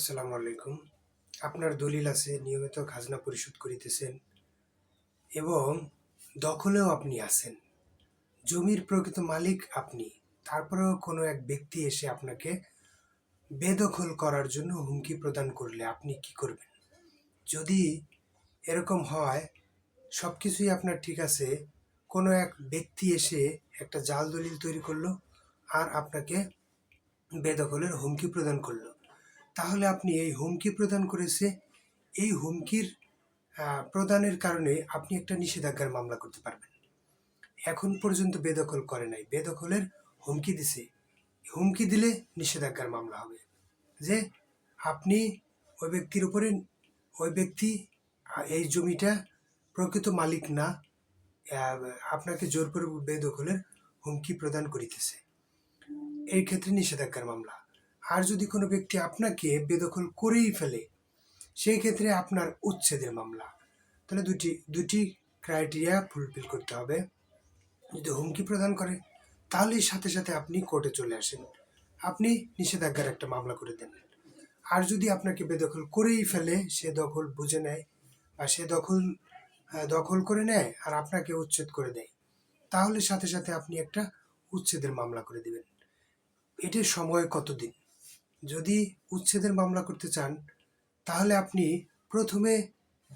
আসসালামু আলাইকুম। আপনার দলিল আছে, নিয়মিত খাজনা পরিশোধ করিতেছেন এবং দখলেও আপনি আছেন। জমির প্রকৃত মালিক আপনি। তারপরেও কোনো এক ব্যক্তি এসে আপনাকে বেদখল করার জন্য হুমকি প্রদান করলে আপনি কি করবেন? যদি এরকম হয় সব কিছুই আপনার ঠিক আছে, কোনো এক ব্যক্তি এসে একটা জাল দলিল তৈরি করল আর আপনাকে বেদখলের হুমকি প্রদান করল। তাহলে আপনি এই হুমকি প্রদান করেছে। এই হুমকির প্রদানের কারণে আপনি একটা নিষেধাজ্ঞার মামলা করতে পারবেন। এখন পর্যন্ত বেদখল করে নাই। বেদখলের হুমকি দিছে। হুমকি দিলে নিষেধাজ্ঞার মামলা হবে। যে আপনি ওই ব্যক্তির উপরে, ওই ব্যক্তি এই জমিটা প্রকৃত মালিক না আপনাকে জোর করে বেদখলের হুমকি প্রদান করিতেছে। এই ক্ষেত্রে নিষেধাজ্ঞার মামলা আর যদি কোনো ব্যক্তি আপনাকে বেদখল করেই ফেলে সেই ক্ষেত্রে আপনার উচ্ছেদের মামলা। তাহলে দুটি দুটি ক্রাইটেরিয়া ফুলফিল করতে হবে। যদি হুমকি প্রদান করে তাহলে সাথে সাথে আপনি কোর্টে চলে আসেন। আপনি নিষেধাজ্ঞার একটা মামলা করে দেন। আর যদি আপনাকে বেদখল করেই ফেলে, সে দখল বুঝে নেয় বা সে দখল দখল করে নেয় আর আপনাকে উচ্ছেদ করে দেয়, তাহলে সাথে সাথে আপনি একটা উচ্ছেদের মামলা করে দেবেন। এটির সময় কতদিন? যদি উচ্ছেদের মামলা করতে চান, তাহলে আপনি প্রথমে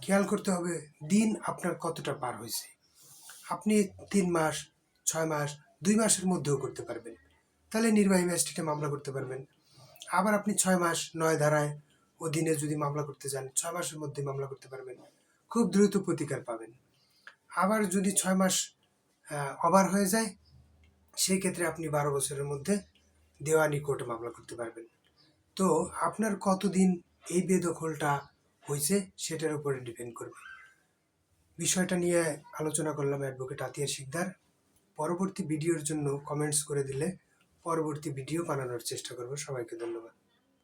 খেয়াল করতে হবে দিন আপনার কতটা পার হয়েছে। আপনি তিন মাস, ছয় মাস, দুই মাসের মধ্যেও করতে পারবেন। তাহলে নির্বাহী ম্যাজিস্ট্রেটে মামলা করতে পারবেন। আবার আপনি ছয় মাস, নয় ধারায় অধীনে যদি মামলা করতে চান, ছয় মাসের মধ্যে মামলা করতে পারবেন। খুব দ্রুত প্রতিকার পাবেন। আবার যদি ছয় মাস ওভার হয়ে যায়, সেই ক্ষেত্রে আপনি বারো বছরের মধ্যে দেওয়ানি কোর্টে মামলা করতে পারবেন। তো আপনার কতদিন এই বেদখলটা হয়েছে সেটার উপরে ডিপেন্ড করবে। বিষয়টা নিয়ে আলোচনা করলাম অ্যাডভোকেট আতিয়ার শিকদার। পরবর্তী ভিডিওর জন্য কমেন্টস করে দিলে পরবর্তী ভিডিও বানানোর চেষ্টা করব। সবাইকে ধন্যবাদ।